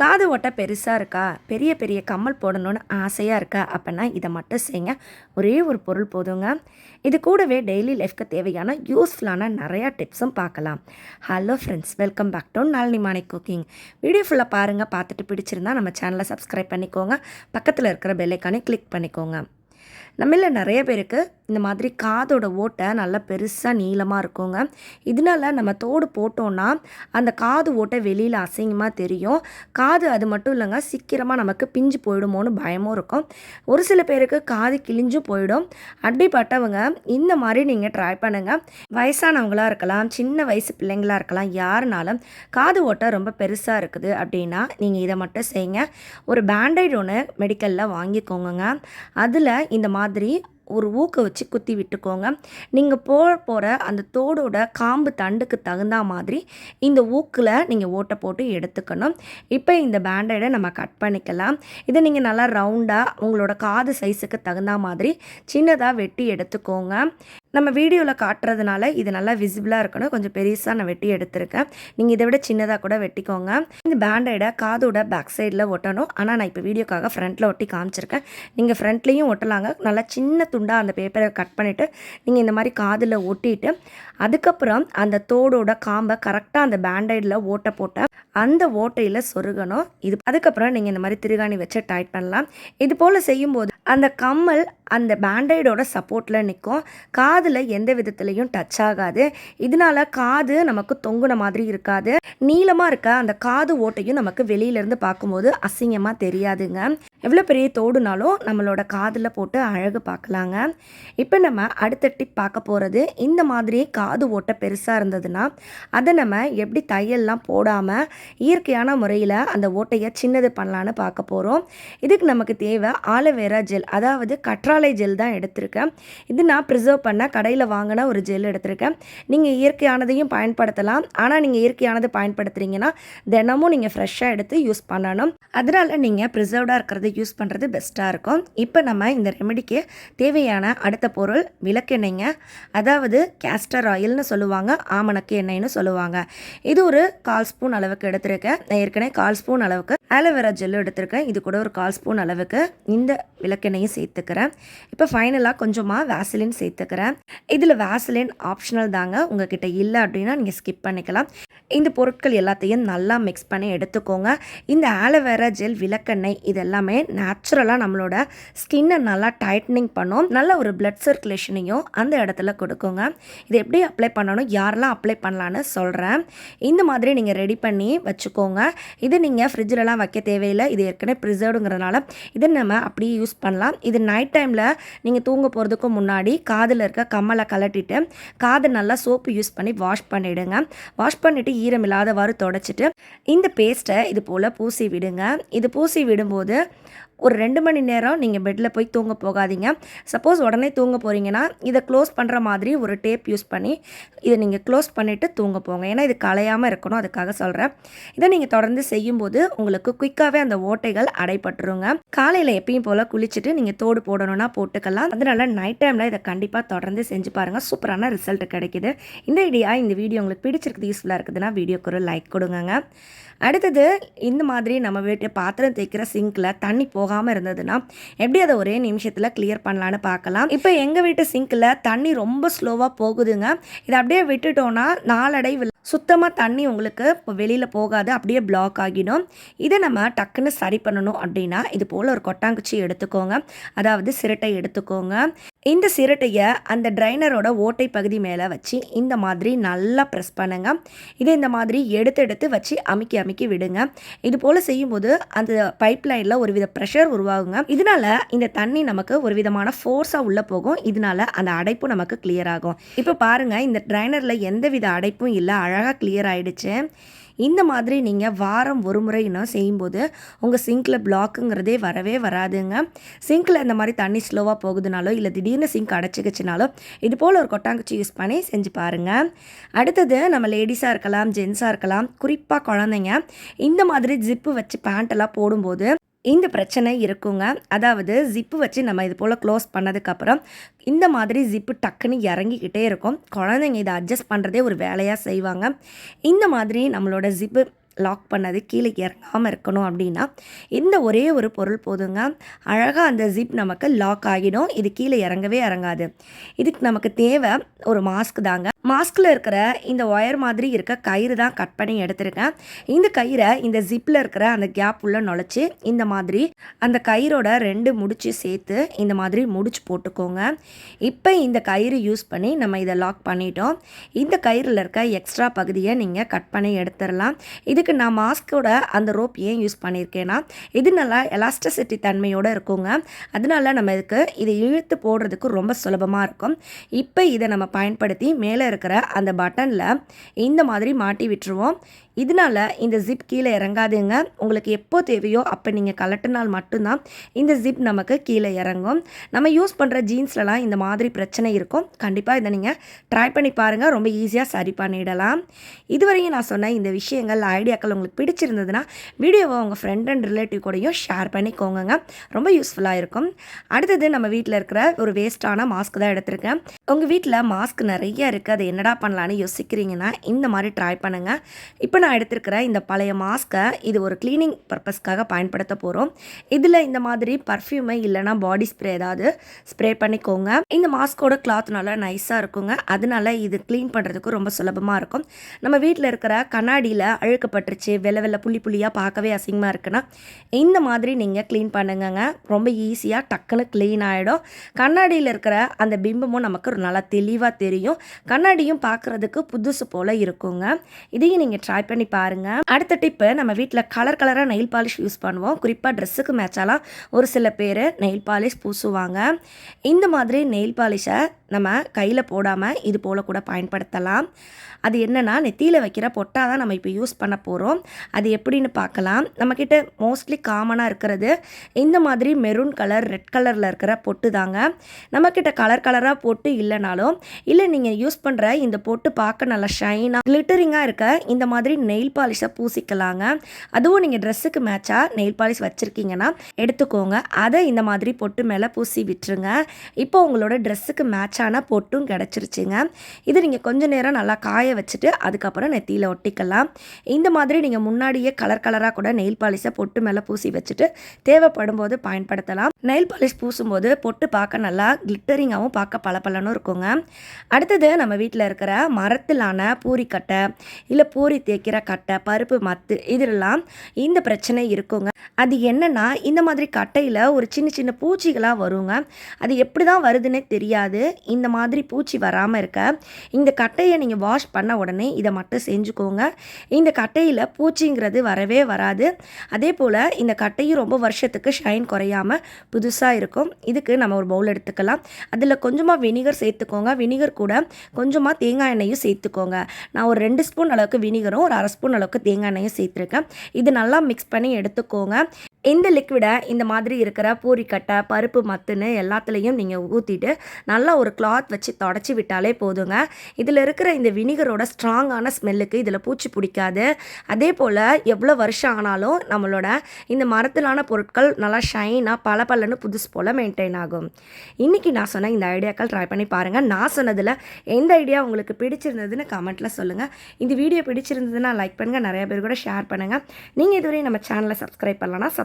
காது ஓட்டை பெருசாக இருக்கா? பெரிய பெரிய கம்மல் போடணும்னு ஆசையாக இருக்கா? அப்படின்னா இதை மட்டும் செய்யுங்க. ஒரே ஒரு பொருள் போதுங்க. இது கூடவே டெய்லி லைஃப்க்கு தேவையான யூஸ்ஃபுல்லான நிறையா டிப்ஸும் பார்க்கலாம். Hello friends welcome back to Nalini Mani cooking video ஃபுல்லாக பாருங்கள் பார்த்துட்டு பிடிச்சிருந்தா நம்ம சேனலை சப்ஸ்கிரைப் பண்ணிக்கோங்க. பக்கத்தில் இருக்கிற பெல்லைக்கானே கிளிக் பண்ணிக்கோங்க. நம்மள நிறைய பேருக்கு இந்த மாதிரி காதோட ஓட்டை நல்லா பெருசாக நீளமாக இருக்குங்க. இதனால நம்ம தோடு போட்டோன்னா அந்த காது ஓட்டை வெளியில் அசிங்கமாக தெரியும். காது அது மட்டும் இல்லைங்க சீக்கிரமாக நமக்கு பிஞ்சு போயிடுமோன்னு பயமும் இருக்கும். ஒரு சில பேருக்கு காது கிழிஞ்சும் போயிடும். அப்படிப்பட்டவங்க இந்த மாதிரி நீங்கள் ட்ரை பண்ணுங்கள் வயசானவங்களாக இருக்கலாம் சின்ன வயசு பிள்ளைங்களாக இருக்கலாம் யாருனாலும் காது ஓட்டை ரொம்ப பெருசாக இருக்குது அப்படின்னா நீங்கள் இதை மட்டும் செய்யுங்க. ஒரு பேண்டைட் ஒன்று மெடிக்கலில் வாங்கிக்கோங்க அதில் இந்த மாதிரி ஒரு ஊக்க வச்சு குத்தி விட்டுக்கோங்க. நீங்கள் போட போகிற அந்த தோடோட காம்பு தண்டுக்கு தகுந்த மாதிரி இந்த ஊக்கில் நீங்கள் ஓட்டை போட்டு எடுத்துக்கணும். இப்போ இந்த பேண்டேடை நம்ம கட் பண்ணிக்கலாம். இதை நீங்கள் நல்லா ரவுண்டாக உங்களோட காது சைஸுக்கு தகுந்த மாதிரி சின்னதாக வெட்டி எடுத்துக்கோங்க. நம்ம வீடியோவில் காட்டுறதுனால இது நல்லா விசிபிளாக இருக்கணும். கொஞ்சம் பெருசாக நான் வெட்டி எடுத்திருக்கேன். நீங்கள் இதை விட சின்னதாக கூட வெட்டிக்கோங்க. இந்த பேண்டைடை காதோட பேக் சைடில் ஒட்டணும். ஆனால் நான் இப்போ வீடியோக்காக ஃப்ரண்ட்டில் ஒட்டி காமிச்சிருக்கேன். நீங்கள் ஃப்ரண்ட்லேயும் ஒட்டலாங்க. நல்லா சின்ன துண்டாக அந்த பேப்பரை கட் பண்ணிவிட்டு நீங்கள் இந்த மாதிரி காதில் ஒட்டிட்டு அதுக்கப்புறம் அந்த தோடோட காம்பை கரெக்டாக அந்த பேண்டைடில் ஓட்டை போட்ட அந்த ஓட்டையில் சொருகணும். இது அதுக்கப்புறம் நீங்கள் இந்த மாதிரி திருகாணி வச்சு டைட் பண்ணலாம். இது போல் செய்யும்போது அந்த கம்மல் அந்த பேண்டைடோட சப்போர்ட்டில் நிற்கும் காதில் எந்த விதத்துலேயும் டச் ஆகாது. இதனால காது நமக்கு தொங்குன மாதிரி இருக்காது. நீளமாக இருக்க அந்த காது ஓட்டையும் நமக்கு வெளியிலேருந்து பார்க்கும்போது அசிங்கமாக தெரியாதுங்க. எவ்வளோ பெரிய தோடுனாலும் நம்மளோட காதில் போட்டு அழகு பார்க்கலாங்க. இப்போ நம்ம அடுத்த டிப் பார்க்க போகிறது இந்த மாதிரி காது ஓட்டை பெருசாக இருந்ததுன்னா அதை நம்ம எப்படி தையல்லாம் போடாமல் இயற்கையான முறையில் அந்த ஓட்டையை சின்னது பண்ணலான்னு பார்க்க போகிறோம் இதுக்கு நமக்கு தேவை ஆலோவேரா ஜெல் அதாவது கற்றாழை ஜெல் தான் எடுத்திருக்கேன். இது நான் ப்ரிசர்வ் பண்ண கடையில் வாங்கின ஒரு ஜெல் எடுத்திருக்கேன். நீங்கள் இயற்கையானதையும் பயன்படுத்தலாம். ஆனால் நீங்கள் இயற்கையானது பயன் பயன்படுத்துகிறீங்கன்னா தினமும் நீங்கள் ஃப்ரெஷ்ஷாக எடுத்து யூஸ் பண்ணணும். அதனால் நீங்கள் ப்ரிசர்வ்டாக இருக்கிறது யூஸ் பண்ணுறது பெஸ்ட்டாக இருக்கும். இப்போ நம்ம இந்த ரெமெடிக்கு தேவையான அடுத்த பொருள் விளக்கெண்ணெய்ங்க. அதாவது கேஸ்டர் ஆயில்னு சொல்லுவாங்க ஆமணக்கு எண்ணெய்னு சொல்லுவாங்க. இது ஒரு கால் ஸ்பூன் அளவுக்கு எடுத்திருக்கேன். நான் ஏற்கனவே கால் ஸ்பூன் அளவுக்கு ஆலோவேரா ஜெல்லும் எடுத்திருக்கேன். இது கூட ஒரு கால் ஸ்பூன் அளவுக்கு இந்த விளக்கெண்ணையும் சேர்த்துக்கிறேன். இப்போ ஃபைனலாக கொஞ்சமாக வேசலின் சேர்த்துக்கிறேன். இதில் வேசலின் ஆப்ஷனல் தாங்க. உங்ககிட்ட இல்லை அப்படின்னா நீங்கள் ஸ்கிப் பண்ணிக்கலாம். இந்த பொருட்கள் எல்லாத்தையும் நல்லா மிக்ஸ் பண்ணி எடுத்துக்கோங்க. இந்த ஆலோவேரா ஜெல் விளக்கெண்ணெய் இது எல்லாமே நேச்சுரலாக நம்மளோட ஸ்கின்னை நல்லா டைட்டனிங் பண்ணும். நல்ல ஒரு பிளட் சர்க்குலேஷனையும் அந்த இடத்துல கொடுக்குங்க. இது எப்படி அப்ளை பண்ணணும்? யாரெல்லாம் அப்ளை பண்ணலான்னு சொல்கிறேன் இந்த மாதிரி நீங்கள் ரெடி பண்ணி வச்சுக்கோங்க. இது நீங்கள் ஃப்ரிட்ஜிலலாம் வைக்க தேவையில்லை. இது ஏற்கனவே ப்ரிசர்வ்டுங்கிறனால இதை நம்ம அப்படியே யூஸ் பண்ணலாம். இது நைட் டைமில் நீங்கள் தூங்க போகிறதுக்கு முன்னாடி காதில் இருக்க கம்மலை கலட்டிட்டு காதை நல்லா சோப்பு யூஸ் பண்ணி வாஷ் பண்ணிவிடுங்க வாஷ் பண்ணிவிட்டு ஈரம் இல்லாதவாறு தொடச்சிட்டு இந்த பேஸ்ட்டை இது போல் பூசி விடுங்க. இது பூசி விடும்போது ஒரு ரெண்டு மணி நேரம் நீங்கள் பெட்டில் போய் தூங்க போகாதீங்க. சப்போஸ் உடனே தூங்க போகிறீங்கன்னா இதை க்ளோஸ் பண்ணுற மாதிரி ஒரு டேப் யூஸ் பண்ணி இதை நீங்கள் க்ளோஸ் பண்ணிவிட்டு தூங்க போங்க. ஏன்னா இது கலையாமல் இருக்கணும் அதுக்காக சொல்கிறேன் இதை நீங்கள் தொடர்ந்து செய்யும்போது உங்களுக்கு குயிக்காகவே அந்த ஓட்டைகள் அடைப்பட்டுருங்க காலையில் எப்பயும் போல் குளிச்சுட்டு நீங்கள் தோடு போடணும்னா போட்டுக்கலாம். அதனால நைட் டைமில் இதை கண்டிப்பாக தொடர்ந்து செஞ்சு பாருங்கள் சூப்பரான ரிசல்ட் கிடைக்குது. இந்த ஐடியா இந்த வீடியோ உங்களுக்கு பிடிச்சிருக்குது யூஸ்ஃபுல்லாக இருக்குதுன்னா வீடியோக்கு ஒரு லைக் கொடுங்க அடுத்தது இந்த மாதிரி நம்ம வீட்டு பாத்திரம் தேய்க்கிற சிங்கில் தண்ணி போக போகாமல் இருந்ததுன்னா எப்படி அதை ஒரே நிமிஷத்தில் கிளியர் பண்ணலான்னு பார்க்கலாம். இப்போ எங்கள் வீட்டு சிங்கில் தண்ணி ரொம்ப ஸ்லோவாக போகுதுங்க. இதை அப்படியே விட்டுட்டோன்னா நாளடைவில் சுத்தமாக தண்ணி உங்களுக்கு இப்போ வெளியில் போகாது அப்படியே பிளாக் ஆகிடும். இதை நம்ம டக்குன்னு சரி பண்ணணும் அப்படின்னா இது போல் ஒரு கொட்டாங்குச்சி எடுத்துக்கோங்க. அதாவது சிரட்டை எடுத்துக்கோங்க. இந்த சிரட்டையை அந்த ட்ரைனரோட ஓட்டை பகுதி மேலே வச்சு இந்த மாதிரி நல்லா ப்ரெஸ் பண்ணுங்க. இதை இந்த மாதிரி எடுத்து எடுத்து வச்சு அமுக்கி அமுக்கி விடுங்க. இது போல் செய்யும்போது அந்த பைப் லைனில் ஒரு வித ப்ரெஷர் உருவாகுங்க. இதனால இந்த தண்ணி நமக்கு ஒரு விதமான ஃபோர்ஸாக உள்ளே போகும். இதனால அந்த அடைப்பு நமக்கு கிளியர் ஆகும். இப்போ பாருங்கள் இந்த ட்ரைனரில் எந்த வித அடைப்பும் இல்லை. அழகாக கிளியர் ஆகிடுச்சு இந்த மாதிரி நீங்கள் வாரம் ஒரு முறைனா செய்யும்போது உங்கள் சிங்கில் பிளாக்குங்கிறதே வரவே வராதுங்க. சிங்கில் இந்த மாதிரி தண்ணி ஸ்லோவாக போகுதுனாலோ இல்லை திடீர்னு சிங்க் அடைச்சிக்கிச்சுனாலோ இது போல் ஒரு கொட்டாங்குச்சி யூஸ் பண்ணி செஞ்சு பாருங்கள் அடுத்தது நம்ம லேடிஸாக இருக்கலாம் ஜென்ஸாக இருக்கலாம் குறிப்பாக குழந்தைங்க இந்த மாதிரி ஜிப்பு வச்சு பேண்ட்டெல்லாம் போடும்போது இந்த பிரச்சனை இருக்குங்க. அதாவது ஜிப்பு வச்சு நம்ம இது போல் க்ளோஸ் பண்ணதுக்கப்புறம் இந்த மாதிரி ஜிப்பு டக்குன்னு இறங்கிக்கிட்டே இருக்கும். குழந்தைங்க இதை அட்ஜஸ்ட் பண்ணுறதே ஒரு வேலையாக செய்வாங்க. இந்த மாதிரி நம்மளோட ஜிப்பு லாக் பண்ணது கீழே இறங்காமல் இருக்கணும் அப்படின்னா இந்த ஒரே ஒரு பொருள் போதுங்க. அழகாக அந்த ஜிப் நமக்கு லாக் ஆகிடும். இது கீழே இறங்கவே இறங்காது. இதுக்கு நமக்கு தேவை ஒரு மாஸ்க் தாங்க. மாஸ்கில் இருக்கிற இந்த ஒயர் மாதிரி இருக்க கயிறு தான் கட் பண்ணி எடுத்திருக்கேன். இந்த கயிறை இந்த ஜிப்பில் இருக்கிற அந்த கேப் உள்ள நுழைச்சி இந்த மாதிரி அந்த கயிறோட ரெண்டு முடிச்சு சேர்த்து இந்த மாதிரி முடிச்சு போட்டுக்கோங்க. இப்போ இந்த கயிறு யூஸ் பண்ணி நம்ம இதை லாக் பண்ணிட்டோம். இந்த கயிறில் இருக்க எக்ஸ்ட்ரா பகுதியை நீங்கள் கட் பண்ணி எடுத்துடலாம். இதுக்கு நான் மாஸ்கோட அந்த ரோப் ஏன் யூஸ் பண்ணியிருக்கேன்னா இது நல்லா எலாஸ்டிசிட்டி தன்மையோடு இருக்குங்க. அதனால நம்ம இதுக்கு இதை இழுத்து போடுறதுக்கு ரொம்ப சுலபமாக இருக்கும். இப்போ இதை நம்ம பயன்படுத்தி மேலே இருக்கிற அந்த பட்டனில் இந்த மாதிரி மாட்டி விட்டுருவோம். இதனால இந்த ஜிப் கீழே இறங்காதுங்க. உங்களுக்கு எப்போ தேவையோ அப்போ நீங்கள் கலட்டினால் மட்டும்தான் இந்த ஜிப் நமக்கு கீழே இறங்கும். நம்ம யூஸ் பண்ணுற ஜீன்ஸ்லலாம் இந்த மாதிரி பிரச்சனை இருக்கும். கண்டிப்பாக இதை நீங்கள் ட்ரை பண்ணி பாருங்கள் ரொம்ப ஈஸியாக சரி பண்ணிடலாம். இதுவரையும் நான் சொன்ன இந்த விஷயங்கள் ஐடியா ஐடியாக்கள் உங்களுக்கு பிடிச்சிருந்ததுன்னா வீடியோவை உங்கள் ஃப்ரெண்ட் அண்ட் ரிலேட்டிவ் கூடயும் ஷேர் பண்ணிக்கோங்க ரொம்ப யூஸ்ஃபுல்லாக இருக்கும். அடுத்தது நம்ம வீட்டில் இருக்கிற ஒரு வேஸ்ட்டான மாஸ்க் தான் எடுத்திருக்கேன். உங்கள் வீட்டில் மாஸ்க் நிறைய இருக்குது அதை என்னடா பண்ணலான்னு யோசிக்கிறீங்கன்னா இந்த மாதிரி ட்ரை பண்ணுங்கள் இப்போ நான் எடுத்திருக்கிற இந்த பழைய மாஸ்க்கை இது ஒரு க்ளீனிங் பர்பஸ்க்காக பயன்படுத்த போகிறோம் இதில் இந்த மாதிரி பர்ஃப்யூமை இல்லைனா பாடி ஸ்ப்ரே ஏதாவது ஸ்ப்ரே பண்ணிக்கோங்க. இந்த மாஸ்கோட கிளாத் நல்லா நைஸாக இருக்குங்க. அதனால இது க்ளீன் பண்ணுறதுக்கு ரொம்ப சுலபமாக இருக்கும். நம்ம வீட்டில் இருக்கிற கண்ணாடியில் பட்டுருச்சு வெள்ளை வெள்ளை புள்ளி புள்ளியாக பார்க்கவே அசிங்கமாக இருக்குன்னா இந்த மாதிரி நீங்கள் க்ளீன் பண்ணுங்கங்க. ரொம்ப ஈஸியாக டக்குன்னு க்ளீன் ஆகிடும் கண்ணாடியில் இருக்கிற அந்த பிம்பமும் நமக்கு நல்லா தெளிவாக தெரியும். கண்ணாடியும் பார்க்குறதுக்கு புதுசு போல் இருக்குங்க. இதையும் நீங்கள் ட்ரை பண்ணி பாருங்கள் அடுத்த டிப்பு நம்ம வீட்டில் கலர் கலராக நெயில் பாலிஷ் யூஸ் பண்ணுவோம். குறிப்பாக ட்ரெஸ்ஸுக்கு மேட்சாலாம் ஒரு சில பேர் நெயில் பாலிஷ் பூசுவாங்க. இந்த மாதிரி நெயில் பாலிஷை நம்ம கையில் போடாமல் இது போல் கூட பயன்படுத்தலாம். அது என்னென்னா நெத்தியில் வைக்கிற பொட்டா தான் நம்ம இப்போ யூஸ் பண்ண போகிறோம் அது எப்படின்னு பார்க்கலாம். நம்மக்கிட்ட மோஸ்ட்லி காமனாக இருக்கிறது இந்த மாதிரி மெரூன் கலர் ரெட் கலரில் இருக்கிற பொட்டு தாங்க. நம்மக்கிட்ட கலர் கலராக பொட்டு இல்லைனாலும் இல்லை நீங்கள் யூஸ் பண்ணுற இந்த பொட்டு பார்க்க நல்லா ஷைனாக கிளிட்டரிங்காக இருக்க இந்த மாதிரி நெயில் பாலிஷை பூசிக்கலாங்க. அதுவும் நீங்கள் ட்ரெஸ்ஸுக்கு மேட்சாக நெயில் பாலிஷ் வச்சுருக்கீங்கன்னா எடுத்துக்கோங்க. அதை இந்த மாதிரி பொட்டு மேலே பூசி விட்டுருங்க. இப்போ உங்களோட ட்ரெஸ்ஸுக்கு மேட்சான பொட்டும் கிடச்சிருச்சுங்க. இது நீங்கள் கொஞ்சம் நேரம் நல்லா காய வச்சுட்டு அதுக்கப்புறம் நெத்தியில் ஒட்டிக்கலாம். இந்த மாதிரி நீங்கள் முன்னாடியே கலர் கலராக கூட நெயில் பாலிஷை பொட்டு மேலே பூசி வச்சுட்டு தேவைப்படும் போது பயன்படுத்தலாம். நெயில் பாலிஷ் பூசும்போது பொட்டு பார்க்க நல்லா கிளிட்டரிங்காகவும் பார்க்க பளபளன்னு இருக்குங்க. அடுத்தது நம்ம வீட்டில் இருக்கிற மரத்திலான பூரிக்கட்டை இல்லை பூரி தேய்க்கிற கட்டை பருப்பு மத்து இதெல்லாம் இந்த பிரச்சனை இருக்குங்க. அது என்னென்னா இந்த மாதிரி கட்டையில் ஒரு சின்ன சின்ன பூச்சிகளாக வருங்க. அது எப்படி தான் வருதுன்னே தெரியாது. இந்த மாதிரி பூச்சி வராமல் இருக்க இந்த கட்டையை நீங்கள் வாஷ் பண்ண உடனே இதை மட்டும் செஞ்சுக்கோங்க. இந்த கட்டையை கட்டையில் பூச்சிங்கிறது வரவே வராது. அதே போல் இந்த கட்டையும் ரொம்ப வருஷத்துக்கு ஷைன் குறையாமல் புதுசாக இருக்கும். இதுக்கு நம்ம ஒரு பவுல் எடுத்துக்கலாம். அதில் கொஞ்சமாக வினிகர் சேர்த்துக்கோங்க. வினிகர் கூட கொஞ்சமாக தேங்காய் எண்ணெயும் சேர்த்துக்கோங்க. நான் ஒரு ரெண்டு ஸ்பூன் அளவுக்கு வினிகரும் ஒரு அரை ஸ்பூன் அளவுக்கு தேங்காய் எண்ணெயும் சேர்த்துருக்கேன். இது நல்லா மிக்ஸ் பண்ணி எடுத்துக்கோங்க. இந்த லிக்விடை இந்த மாதிரி இருக்கிற பூரிக்கட்டை பருப்பு மத்துன்னு எல்லாத்துலேயும் நீங்கள் ஊற்றிட்டு நல்லா ஒரு கிளாத் வச்சு தொடச்சி விட்டாலே போதுங்க. இதில் இருக்கிற இந்த வினிகரோட ஸ்ட்ராங்கான ஸ்மெல்லுக்கு இதில் பூச்சி பிடிக்காது. அதே போல் எவ்வளோ வருஷம் ஆனாலும் நம்மளோட இந்த மரத்திலான பொருட்கள் நல்லா ஷைனாக பல பலன்னு புதுசு போல் மெயின்டைன் ஆகும். இன்றைக்கி நான் சொன்ன இந்த ஐடியாக்கள் ட்ரை பண்ணி பாருங்கள் நான் சொன்னதில் எந்த ஐடியா உங்களுக்கு பிடிச்சிருந்ததுன்னு கமெண்ட்டில் சொல்லுங்கள் இந்த வீடியோ பிடிச்சிருந்ததுன்னா லைக் பண்ணுங்கள் நிறைய பேர் கூட ஷேர் பண்ணுங்கள் நீங்கள் இதுவரை நம்ம சேனலை சப்ஸ்கிரைப் பண்ணலன்னா